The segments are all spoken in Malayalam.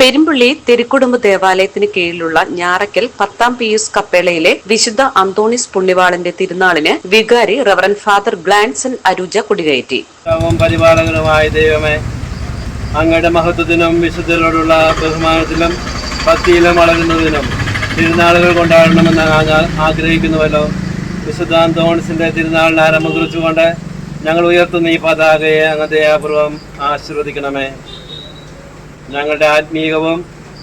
പെരുമ്പള്ളി തിരുക്കുടുംബ ദേവാലയത്തിന് കീഴിലുള്ള ഞാറയ്ക്കൽ പത്താം പി എസ് കപ്പേളയിലെ വിശുദ്ധ അന്തോണിസ് പുണ്യവാളന്റെ തിരുനാളിന് വികാരി റവറൻ ഫാദർ ഗ്ലാൻസൺ അരുജ കുടികയറ്റി ദൈവമേ അങ്ങയുടെ മഹത്വത്തിനും വിശുദ്ധരോടുള്ള ബഹുമാനത്തിലും ഭക്തിയിലും വളരുന്നതിനും തിരുനാളുകൾ കൊണ്ടാടണമെന്ന് ഞാൻ ആഗ്രഹിക്കുന്നുവല്ലോ. വിശുദ്ധ അന്തോണിസിന്റെ തിരുനാളിന് ആരംഭം കുറിച്ചുകൊണ്ട് ഞങ്ങൾ ഉയർത്തുന്ന ഈ പതാകയെ അങ്ങ് ദയാപൂർവം ആശീർവദിക്കണമേ. ഞങ്ങളുടെ ആത്മീയവും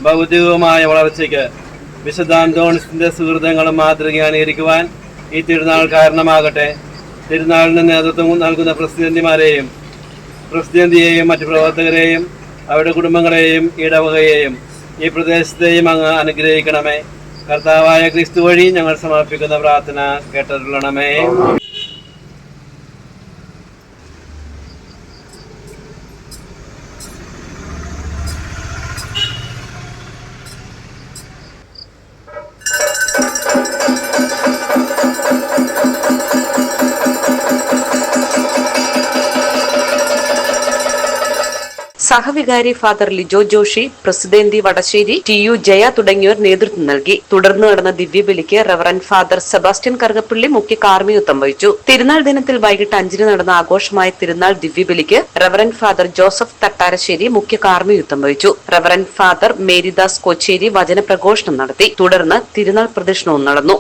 ഭൗതികവുമായ വളർച്ചയ്ക്ക് വിശുദ്ധ അന്തോണിസിന്റെ സുഹൃതങ്ങളും മാതൃക അനുകരിക്കുവാൻ ഈ തിരുനാൾ കാരണമാകട്ടെ. തിരുനാളിന് നേതൃത്വം നൽകുന്ന പ്രസിഡന്റിമാരെയും പ്രസിഡന്റിയെയും മറ്റു പ്രവർത്തകരെയും അവരുടെ കുടുംബങ്ങളെയും ഇടവകയെയും ഈ പ്രദേശത്തെയും അങ്ങ് അനുഗ്രഹിക്കണമേ. കർത്താവായ ക്രിസ്തു വഴി ഞങ്ങൾ സമർപ്പിക്കുന്ന പ്രാർത്ഥന കേട്ടരുളണമേ സഹവികാരി ഫാദർ ലിജോ ജോഷി പ്രസിഡന്റി വടശ്ശേരി ടി യു ജയ തുടങ്ങിയവർ നേതൃത്വം നൽകി. തുടർന്ന് നടന്ന ദിവ്യബലിക്ക് റവറൻ ഫാദർ സെബാസ്റ്റ്യൻ കറുകപ്പള്ളി മുഖ്യ കാർമ്മികത്വം വഹിച്ചു. തിരുനാൾ ദിനത്തിൽ വൈകിട്ട് അഞ്ചിന് നടന്ന ആഘോഷമായ തിരുനാൾ ദിവ്യബലിക്ക് റവറൻ ഫാദർ ജോസഫ് തട്ടാരശ്ശേരി മുഖ്യ കാർമ്മികത്വം വഹിച്ചു. റവറൻ ഫാദർ മേരിദാസ് കൊച്ചേരി വചനപ്രഘോഷണം നടത്തി. തുടർന്ന് തിരുനാൾ പ്രദക്ഷിണവും നടന്നു.